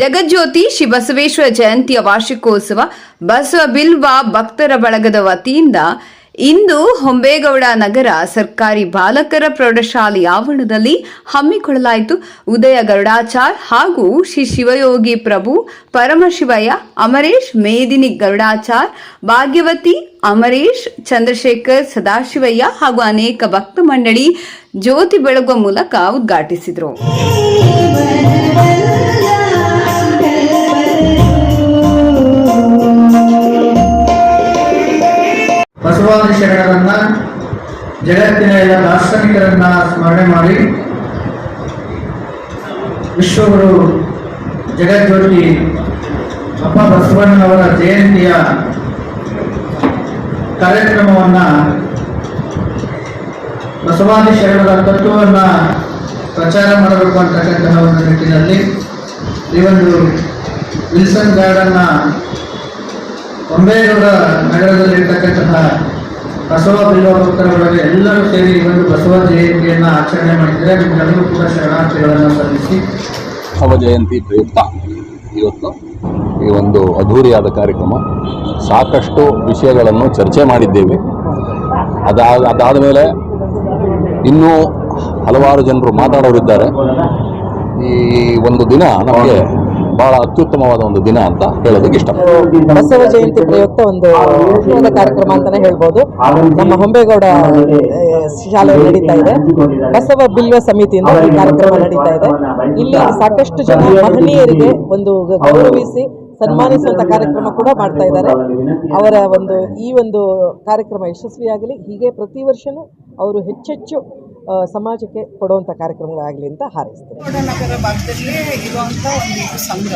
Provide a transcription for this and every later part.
ಜಗಜ್ಯೋತಿ ಶ್ರೀ ಬಸವೇಶ್ವರ ಜಯಂತಿಯ ವಾರ್ಷಿಕೋತ್ಸವ ಬಸವ ಬಿಲ್ವ ಭಕ್ತರ ಬಳಗದ ವತಿಯಿಂದ ಇಂದು ಹೊಂಬೇಗೌಡ ನಗರ ಸರ್ಕಾರಿ ಬಾಲಕರ ಪ್ರೌಢಶಾಲೆ ಆವರಣದಲ್ಲಿ ಹಮ್ಮಿಕೊಳ್ಳಲಾಯಿತು. ಉದಯ ಗರುಡಾಚಾರ್ ಹಾಗೂ ಶ್ರೀ ಶಿವಯೋಗಿ ಪ್ರಭು, ಪರಮಶಿವಯ್ಯ, ಅಮರೇಶ್ ಮೇದಿನಿ ಗರುಡಾಚಾರ್, ಭಾಗ್ಯವತಿ, ಅಮರೇಶ್, ಚಂದ್ರಶೇಖರ್ ಸದಾಶಿವಯ್ಯ ಹಾಗೂ ಅನೇಕ ಭಕ್ತ ಮಂಡಳಿ ಜ್ಯೋತಿ ಬೆಳಗುವ ಮೂಲಕ ಉದ್ಘಾಟಿಸಿದರು. ಬಸವಾದಿ ಶರಣರನ್ನ ಜಗತ್ತಿನ ಎಲ್ಲ ದಾರ್ಶನಿಕರನ್ನ ಸ್ಮರಣೆ ಮಾಡಿ ವಿಶ್ವಗುರು ಜಗಜ್ಯೋತಿ ಅಪ್ಪ ಬಸವಣ್ಣನವರ ಜಯಂತಿಯ ಕಾರ್ಯಕ್ರಮವನ್ನ ಬಸವಾದಿ ಶರಣರ ತತ್ವವನ್ನ ಪ್ರಚಾರ ಮಾಡಬೇಕು ಅಂತಕ್ಕಂತಹ ಒಂದು ನಿಟ್ಟಿನಲ್ಲಿ ಈ ಒಂದು ವಿಲ್ಸನ್ ಗಾರ್ಡನ್ನ ಒಂಬೇಗೌಡ ನಗರದಲ್ಲಿರ್ತಕ್ಕಂತಹ ಬಸವ ಬಿಲ್ವ ಒಳಗೆ ಎಲ್ಲರೂ ಸೇರಿ ಇವತ್ತು ಬಸವ ಜಯಂತಿಯನ್ನ ಆಚರಣೆ ಮಾಡಿದರೆ ನಿಮ್ಮೆಲ್ಲರೂ ಕೂಡ ಶರಣಾರ್ಥಿಗಳನ್ನು ಸಲ್ಲಿಸಿ ಬಸವ ಜಯಂತಿ ಪ್ರಯುಕ್ತ. ಇವತ್ತು ಈ ಒಂದು ಅದ್ಧೂರಿಯಾದ ಕಾರ್ಯಕ್ರಮ. ಸಾಕಷ್ಟು ವಿಷಯಗಳನ್ನು ಚರ್ಚೆ ಮಾಡಿದ್ದೇವೆ. ಅದಾದ ಅದಾದ ಮೇಲೆ ಇನ್ನೂ ಹಲವಾರು ಜನರು ಮಾತಾಡೋರಿದ್ದಾರೆ. ಈ ಒಂದು ದಿನ ನಮಗೆ ಬಹಳ ಅತ್ಯುತ್ತಮವಾದ ಒಂದು ದಿನ ಅಂತ ಹೇಳೋದಕ್ಕೆ ಇಷ್ಟ. ಬಸವ ಜಯಂತಿ ಪ್ರಯುಕ್ತ ಒಂದು ಕಾರ್ಯಕ್ರಮ ಅಂತಾನೆ ಹೇಳ್ಬೋದು. ನಮ್ಮ ಹೊಂಬೇಗೌಡ ಶಾಲೆ ನಡೀತಾ ಇದೆ. ಬಸವ ಬಿಲ್ವ ಸಮಿತಿಯಿಂದ ಈ ಕಾರ್ಯಕ್ರಮ ನಡೀತಾ ಇದೆ. ಇಲ್ಲಿ ಸಾಕಷ್ಟು ಜನ ಮಹನೀಯರಿಗೆ ಒಂದು ಗೌರವಿಸಿ ಸನ್ಮಾನಿಸುವಂತ ಕಾರ್ಯಕ್ರಮ ಕೂಡ ಮಾಡ್ತಾ ಇದ್ದಾರೆ. ಅವರ ಒಂದು ಈ ಒಂದು ಕಾರ್ಯಕ್ರಮ ಯಶಸ್ವಿಯಾಗಲಿ. ಹೀಗೆ ಪ್ರತಿ ವರ್ಷನೂ ಅವರು ಹೆಚ್ಚೆಚ್ಚು ಸಮಾಜಕ್ಕೆ ಕೊಡುವಂಥ ಕಾರ್ಯಕ್ರಮಗಳಾಗಲಿ ಅಂತ ಹಾರೈಸ್ತಾರೆ. ನಗರ ಭಾಗದಲ್ಲಿ ಇರುವಂಥ ಒಂದು ಸಂಘ.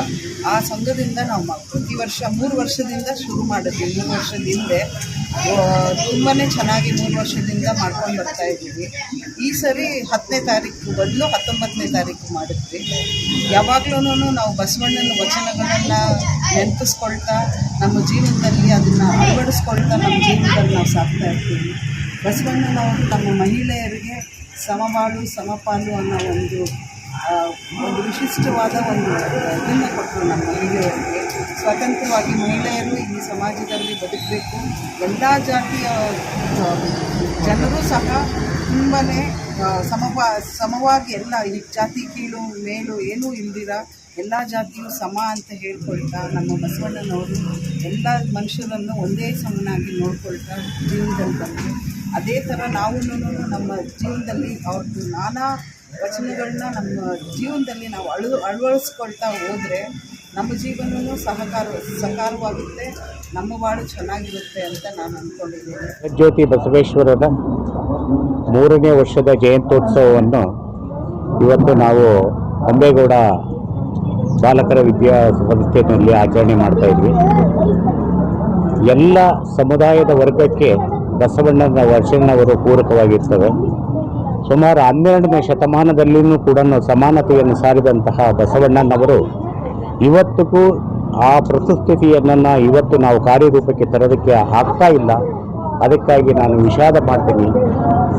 ಆ ಸಂಘದಿಂದ ನಾವು ಪ್ರತಿ ವರ್ಷ ಮೂರು ವರ್ಷದಿಂದ ಶುರು ಮಾಡಿದ್ವಿ. ಮೂರು ವರ್ಷದ ಹಿಂದೆ ತುಂಬಾ ಚೆನ್ನಾಗಿ ಮೂರು ವರ್ಷದಿಂದ ಮಾಡ್ಕೊಂಡು ಬರ್ತಾ ಇದ್ದೀವಿ. ಈ ಸರಿ ಹತ್ತನೇ ತಾರೀಕು ಬದಲು, ಹತ್ತೊಂಬತ್ತನೇ ತಾರೀಕು ಮಾಡಿದ್ವಿ. ಯಾವಾಗಲೂ ನಾವು ಬಸವಣ್ಣನ ವಚನಗಳನ್ನು ನೆನಪಿಸ್ಕೊಳ್ತಾ, ನಮ್ಮ ಜೀವನದಲ್ಲಿ ಅದನ್ನು ಅಳವಡಿಸ್ಕೊಳ್ತಾ ನಮ್ಮ ಜೀವನದಲ್ಲಿ ನಾವು ಸಾಕ್ತಾ ಇರ್ತೀವಿ. ಬಸವಣ್ಣನವರು ನಮ್ಮ ಮಹಿಳೆಯರಿಗೆ ಸಮಬಾಳು ಸಮಪಾಲು ಅನ್ನೋ ಒಂದು ಒಂದು ವಿಶಿಷ್ಟವಾದ ಒಂದು ಇದನ್ನು ಕೊಟ್ಟರು ನಮ್ಮ ಮಹಿಳೆಯರಿಗೆ. ಸ್ವತಂತ್ರವಾಗಿ ಮಹಿಳೆಯರು ಈ ಸಮಾಜದಲ್ಲಿ ಬದುಕಬೇಕು. ಎಲ್ಲ ಜಾತಿಯ ಜನರು ಸಹ ತುಂಬಾ ಸಮವಾ ಸಮವಾಗಿ ಎಲ್ಲ ಈ ಜಾತಿ ಕೀಳು, ಮೇಲು ಏನೂ ಇಲ್ದಿರ ಎಲ್ಲ ಜಾತಿಯು ಸಮ ಅಂತ ಹೇಳ್ಕೊಳ್ತಾ ನಮ್ಮ ಬಸವಣ್ಣನವರು ಎಲ್ಲ ಮನುಷ್ಯರನ್ನು ಒಂದೇ ಸಮನಾಗಿ ನೋಡ್ಕೊಳ್ತಾ ಜೀವನದಲ್ಲಿ ಬಂದರು. ಅದೇ ಥರ ನಾವು ನಮ್ಮ ಜೀವನದಲ್ಲಿ ಅವ್ರದ್ದು ನಾನಾ ವಚನಗಳನ್ನ ನಮ್ಮ ಜೀವನದಲ್ಲಿ ನಾವು ಅಳು ಅಳವಡಿಸ್ಕೊಳ್ತಾ ಹೋದರೆ ನಮ್ಮ ಜೀವನವೂ ಸಹಕಾರ ಸಹಕಾರವಾಗುತ್ತೆ ನಮ್ಮ ಬಾಳು ಚೆನ್ನಾಗಿರುತ್ತೆ ಅಂತ ನಾನು ಅಂದ್ಕೊಂಡಿದ್ದೀನಿ ಜ್ಯೋತಿ ಬಸವೇಶ್ವರರ ಮೂರನೇ ವರ್ಷದ ಜಯಂತ್ಯೋತ್ಸವವನ್ನು ಇವತ್ತು ನಾವು ಅಂಬೇಗೌಡ ಬಾಲಕರ ವಿದ್ಯಾ ಸಂಸ್ಥೆಯಲ್ಲಿ ಆಚರಣೆ ಮಾಡ್ತಾ ಇದ್ವಿ. ಎಲ್ಲ ಸಮುದಾಯದ ವರ್ಗಕ್ಕೆ ಬಸವಣ್ಣನ ವರ್ಷಣ್ಣವರು ಪೂರಕವಾಗಿರ್ತವೆ. ಸುಮಾರು ಹನ್ನೆರಡನೇ ಶತಮಾನದಲ್ಲಿಯೂ ಕೂಡ ಸಮಾನತೆಯನ್ನು ಸಾರಿದಂತಹ ಬಸವಣ್ಣನವರು ಇವತ್ತಿಗೂ ಆ ಪ್ರಸ್ತುತಿಯನ್ನು ಇವತ್ತು ನಾವು ಕಾರ್ಯರೂಪಕ್ಕೆ ತರೋದಕ್ಕೆ ಆಗ್ತಾ ಇಲ್ಲ. ಅದಕ್ಕಾಗಿ ನಾನು ವಿಷಾದ ಮಾಡ್ತೀನಿ.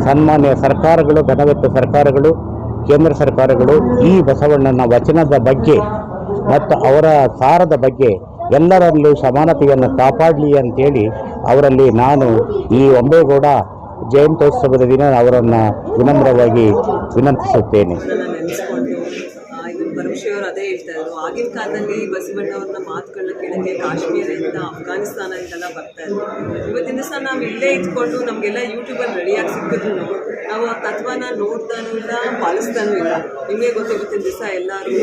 ಸನ್ಮಾನ್ಯ ಸರ್ಕಾರಗಳು ಘನವೆತ್ತ ಸರ್ಕಾರಗಳು, ಕೇಂದ್ರ ಸರ್ಕಾರಗಳು ಈ ಬಸವಣ್ಣನ ವಚನದ ಬಗ್ಗೆ ಮತ್ತು ಅವರ ಸಾರದ ಬಗ್ಗೆ ಎಲ್ಲರಲ್ಲೂ ಸಮಾನತೆಯನ್ನು ಕಾಪಾಡಲಿ ಅಂತೇಳಿ ಅವರಲ್ಲಿ ನಾನು ಈ ಒಂಬೇಗೌಡ ಜಯಂತ್ಯೋತ್ಸವದ ದಿನ ಅವರನ್ನು ವಿನಮ್ರವಾಗಿ ವಿನಂತಿಸುತ್ತೇನೆ. ಪರಮೇಶ್ವರ್ ಅದೇ ಹೇಳ್ತಾ ಇದ್ರು. ಆಗಿನ ಕಾಲದಲ್ಲಿ ಬಸವಣ್ಣವ್ರನ್ನ ಮಾತುಗಳನ್ನ ಕೇಳಕ್ಕೆ ಕಾಶ್ಮೀರದಿಂದ ಅಫ್ಘಾನಿಸ್ತಾನದಿಂದೆಲ್ಲ ಬರ್ತಾ ಇದ್ರು. ಇವತ್ತಿನ ದಿವಸ ನಾವು ಇಲ್ಲೇ ಇದ್ಕೊಂಡು ನಮಗೆಲ್ಲ ಯೂಟ್ಯೂಬಲ್ಲಿ ರೆಡಿಯಾಗಿ ಸಿಕ್ಕಿದ್ರು. ನಾವು ಆ ತತ್ವನ ನೋಡ್ತಾನೂ ಇಲ್ಲ ಪಾಲಿಸ್ತಾನೂ ಇಲ್ಲ. ನಿಮಗೆ ಗೊತ್ತು ದಿವಸ ಎಲ್ಲರೂ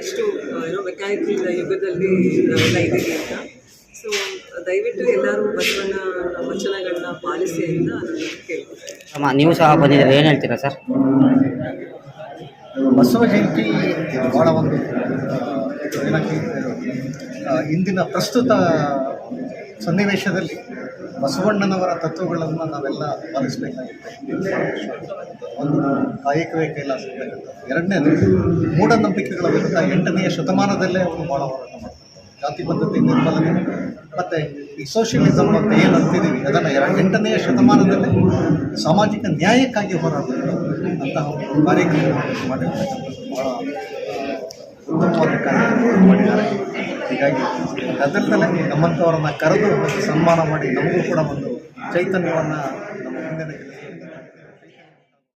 ಎಷ್ಟು ಏನೋ ಮೆಕ್ಯಾನಿಕಲ್ ಯುಗದಲ್ಲಿ ನಾವೆಲ್ಲ ಇದ್ದೀವಿ ಅಂತ. ಸೊ ದಯವಿಟ್ಟು ಎಲ್ಲರೂ ಬಸವನ ವಚನಗಳನ್ನ ಪಾಲಿಸಿ ಅಂತ ನಾನು ಅಮ್ಮ ನೀವು ಸಹ ಬಂದಿದ್ದೀರಾ. ಏನು ಹೇಳ್ತೀರಾ ಸರ್? ಬಸವ ಜಯಂತಿ ಭಾಳ ಒಂದು ಏನಕ್ಕೆ ಇಂದಿನ ಪ್ರಸ್ತುತ ಸನ್ನಿವೇಶದಲ್ಲಿ ಬಸವಣ್ಣನವರ ತತ್ವಗಳನ್ನು ನಾವೆಲ್ಲ ಪಾಲಿಸಬೇಕಾಗುತ್ತೆ. ಒಂದು ಕಾಯಕವೇ ಕೈಲಾಸ ಎರಡನೇದು ಮೂಢನಂಬಿಕೆಗಳ ವಿರುದ್ಧ ಎಂಟನೆಯ ಶತಮಾನದಲ್ಲೇ ಅವರು ಭಾಳ ಹೋರಾಟ ಮಾಡ್ತಾರೆ. ಜಾತಿ ಪದ್ಧತಿ ನಿರ್ಮಲನೆ. ಮತ್ತು ಈ ಸೋಷಿಯಲಿಸಮ್ ಅಂತ ಏನು ಅಂತಿದ್ದೀವಿ, ಅದನ್ನು ಎರಡು ಎಂಟನೆಯ ಶತಮಾನದಲ್ಲಿ ಸಾಮಾಜಿಕ ನ್ಯಾಯಕ್ಕಾಗಿ ಹೋರಾಟ ಅಂತಹ ಒಂದು ಕಾರ್ಯಕ್ರಮ ಮಾಡಿರ್ತಕ್ಕಂಥದ್ದು ಭಾಳ ಉತ್ತಮವಾದ ಕಾರ್ಯಕ್ರಮ. ಹೀಗಾಗಿ ಅದರದಲ್ಲೇ ನಮ್ಮಂಥವ್ರನ್ನ ಕರೆದು ಸನ್ಮಾನ ಮಾಡಿ ನಮಗೂ ಕೂಡ ಒಂದು ಚೈತನ್ಯವನ್ನು ನಮ್ಮ ಮುಂದೆ